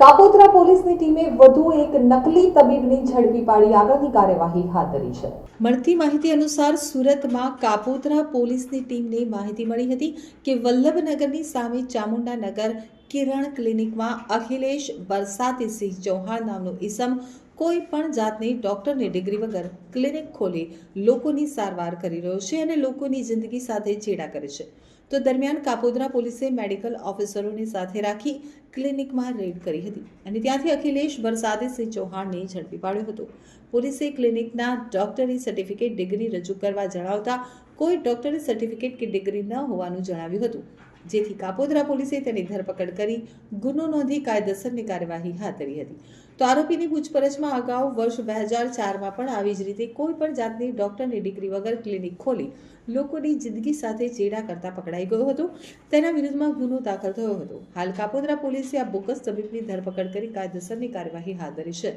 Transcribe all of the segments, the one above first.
કાપોદ્રા પોલીસની ટીમે વધુ એક નકલી તબીબની ઝડપી પાડી આગળની કાર્યવાહી હાથ ધરી છે. મળતી માહિતી અનુસાર સુરતમાં કાપોદ્રા પોલીસની ટીમને માહિતી મળી હતી કે વલ્લભનગરની સામે ચામુંડા નગર કિરણ ક્લિનિકમાં અખિલેશ બરસાતીસિંહ ચૌહાણ નામનો ઈસમ કોઈ પણ જાતની ડૉક્ટરની ડિગ્રી વગર ક્લિનિક ખોલી લોકોની સારવાર કરી રહ્યો છે અને લોકોની જિંદગી સાથે ચેડા કરે છે. તો દરમિયાન કાપોદ્રા પોલીસે મેડિકલ ઓફિસરોની સાથે રાખી ક્લિનિકમાં રેડ કરી હતી અને ત્યાંથી અખિલેશ વરસાદે સિંહ ચૌહાણને ઝડપી પાડ્યો હતો. પોલીસે ક્લિનિકના ડોક્ટરી સર્ટિફિકેટ ડિગ્રી રજૂ કરવા જણાવતા કોઈ ડોક્ટરી સર્ટિફિકેટ કે ડિગ્રી ન હોવાનું જણાવ્યું હતું. જેથી કાપોદ્રા પોલીસે તેની ધરપકડ કરી ગુનો નોંધી કાયદેસરની કાર્યવાહી હાથ ધરી હતી. તો આરોપીની પૂછપરછમાં અગાઉ વર્ષ બે હજાર ચારમાં પણ આવી જ રીતે કોઈ પણ જાતની ડોક્ટરની ડિગ્રી વગર ક્લિનિક ખોલી લોકોની જિંદગી સાથે ચેડા કરતા પકડાઈ ગયો હતો. તેના વિરુદ્ધમાં ગુનો દાખલ થયો હતો. હાલ કાપોદ્રા પોલીસે આ બોગસ તબીબની ધરપકડ કરી કાયદેસરની કાર્યવાહી હાથ ધરી છે.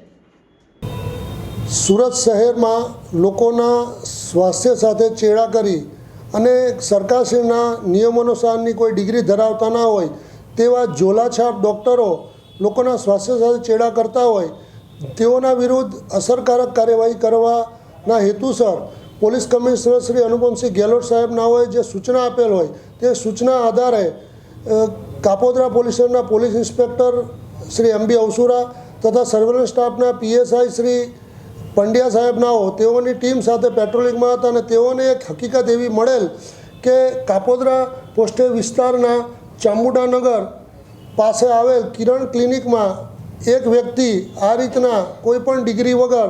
સુરત શહેરમાં લોકોના સ્વાસ્થ્ય સાથે ચેડા કરી અને સરકારશ્રીના નિયમોનુસારની કોઈ ડિગ્રી ધરાવતા ના હોય તેવા ઝોલાછાપ ડૉક્ટરો લોકોના સ્વાસ્થ્ય સાથે ચેડા કરતા હોય તેઓના વિરુદ્ધ અસરકારક કાર્યવાહી કરવાના હેતુસર પોલીસ કમિશનર શ્રી અનુપમસિંહ ગેહલોત સાહેબના હોય જે સૂચના આપેલ હોય તે સૂચના આધારે કાપોદ્રા પોલીસ સ્ટેશનના police inspector Shri M B Avasura તથા સર્વેલન્સ સ્ટાફના પીએસઆઈ શ્રી પંડ્યા સાહેબનાઓ તેઓની ટીમ સાથે પેટ્રોલિંગમાં હતા અને તેઓને એક હકીકત એવી મળેલ કે કાપોદ્રા પોસ્ટે વિસ્તારના ચામુંડાનગર પાસે આવેલ કિરણ ક્લિનિકમાં એક વ્યક્તિ આ રીતના કોઈપણ ડિગ્રી વગર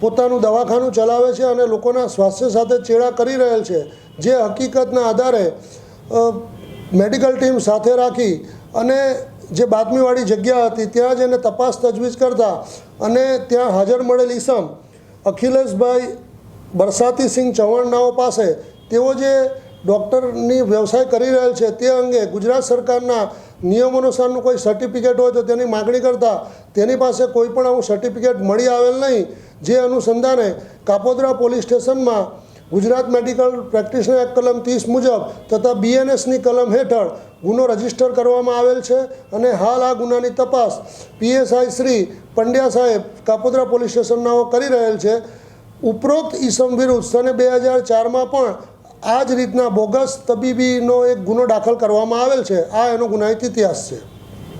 પોતાનું દવાખાનું ચલાવે છે અને લોકોના સ્વાસ્થ્ય સાથે ચેડા કરી રહેલ છે. જે હકીકતના આધારે મેડિકલ ટીમ સાથે રાખી અને જે બાતમીવાળી જગ્યા હતી, ત્યાં જ એને તપાસ તજવીજ કરતા અને ત્યાં હાજર મળેલ ઈસમ, અખિલેશભાઈ બરસાતીસિંહ ચૌહાણનાઓ પાસે, તેઓ જે ડૉક્ટરની વ્યવસાય કરી રહેલ છે, તે અંગે ગુજરાત સરકારના નિયમ અનુસારનું કોઈ સર્ટિફિકેટ હોય તો તેની માગણી કરતાં, તેની પાસે કોઈ પણ આવું સર્ટિફિકેટ મળી આવેલ નહીં. જે અનુસંધાને કાપોદ્રા પોલીસ સ્ટેશનમાં ગુજરાત મેડિકલ પ્રેક્ટિશનર એક્ટ કલમ ત્રીસ મુજબ તથા બીએનએસની કલમ હેઠળ ગુનો રજિસ્ટર કરવામાં આવેલ છે અને હાલ આ ગુનાની તપાસ પીએસઆઈ શ્રી પંડ્યા સાહેબ કાપોદ્રા પોલીસ સ્ટેશનનાઓ કરી રહેલ છે. ઉપરોક્ત ઈસમ વિરુદ્ધ સને બે હજાર ચારમાં પણ આ જ રીતના બોગસ તબીબીનો એક ગુનો દાખલ કરવામાં આવેલ છે. આ એનો ગુનાહિત ઇતિહાસ છે.